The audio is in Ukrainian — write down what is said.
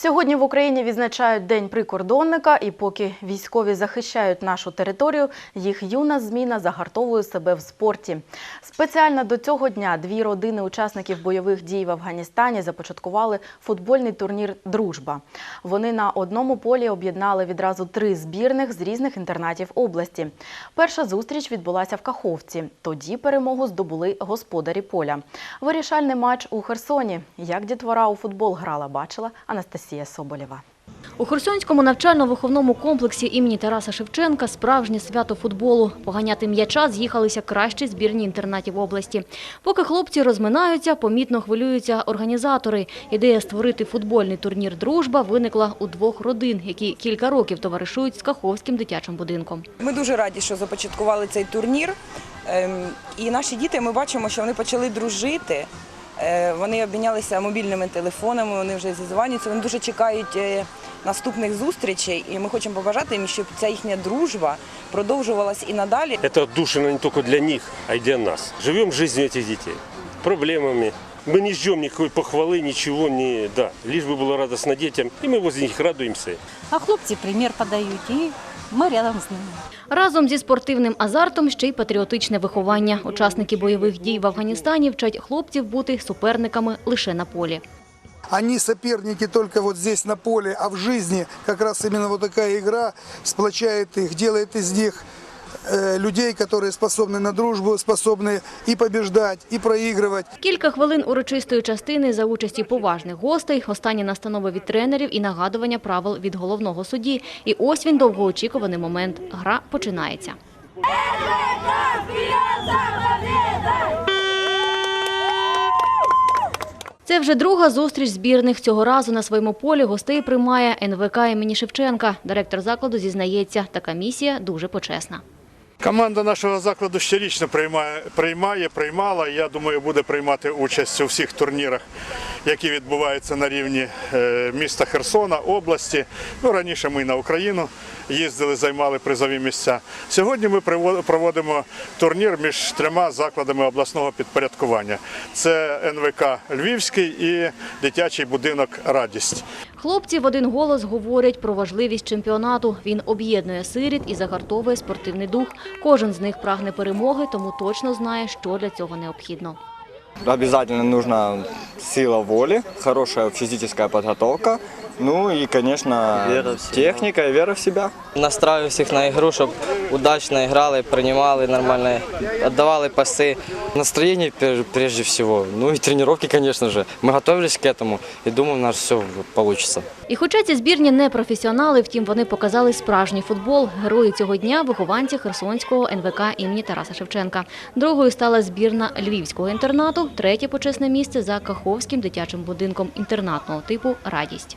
Сьогодні в Україні відзначають День прикордонника, і поки військові захищають нашу територію, їх юна зміна загартовує себе в спорті. Спеціально до цього дня дві родини учасників бойових дій в Афганістані започаткували футбольний турнір Дружба. Вони на одному полі об'єднали відразу три збірних з різних інтернатів області. Перша зустріч відбулася в Каховці. Тоді перемогу здобули господарі поля. Вирішальний матч у Херсоні. Як дітвора у футбол грала, бачила Анастасія Соболєва. У Херсонському навчально-виховному комплексі імені Тараса Шевченка справжнє свято футболу. Поганяти м'яча з'їхалися кращі збірні інтернатів області. Поки хлопці розминаються, помітно хвилюються організатори. Ідея створити футбольний турнір «Дружба» виникла у двох родин, які кілька років товаришують з Каховським дитячим будинком. Ми дуже раді, що започаткували цей турнір. Ем, І наші діти, ми бачимо, що вони почали дружити. Е, Вони обмінялися мобільними телефонами, вони вже зізванюються, вони дуже чекають е, наступних зустрічей. І ми хочемо побажати їм, щоб ця їхня дружба продовжувалась і надалі. Это отдушина не только для них, а и для нас. Живем жизнью этих детей, проблемами. Мы не ждем никакой похвалы, ничего, не, да, лишь бы было радостно детям, и мы возле них радуемся. А хлопці примір подають, і ми рядом з ними. Разом зі спортивним азартом ще й патріотичне виховання. Учасники бойових дій в Афганістані вчать хлопців бути суперниками лише на полі. Они соперники только вот здесь на поле, а в жизни как раз именно вот такая игра сплочает их, делает из них людей, которые способны на дружбу, способны и побеждать, и проигрывать. Кілька хвилин урочистої частини за участі поважних гостей, останні настанови від тренерів і нагадування правил від головного судді. І ось він довгоочікуваний момент. Гра починається. Це вже друга зустріч збірних. Цього разу на своєму полі гостей приймає НВК імені Шевченка. Директор закладу зізнається, така місія дуже почесна. Команда нашого закладу щорічно приймає, приймає, приймала. Я думаю, буде приймати участь у всіх турнірах, які відбуваються на рівні е, міста Херсона, області. Ну раніше ми на Україну їздили, займали призові місця. Сьогодні ми проводимо турнір між трьома закладами обласного підпорядкування: це НВК Львівський і дитячий будинок Радість. Хлопці в один голос говорять про важливість чемпіонату. Він об'єднує сиріт і загартовує спортивний дух. Кожен з них прагне перемоги, тому точно знає, що для цього необхідно. Обязательно нужна сила воли, хорошая физическая подготовка, ну и, конечно, техника и вера в себя. Настраю всіх на ігру, щоб удачно грали, приймали нормально, віддавали паси. Настроєння прежде всего. Ну и тренировки, конечно же. Мы готовились к этому и думаем, у нас все получится. І хоча ці збірні не професіонали, втім вони показали справжній футбол. Герої цього дня – вихованці Херсонського НВК імені Тараса Шевченка. Другою стала збірна Львівського інтернату, третє почесне місце за Каховським дитячим будинком інтернатного типу «Радість».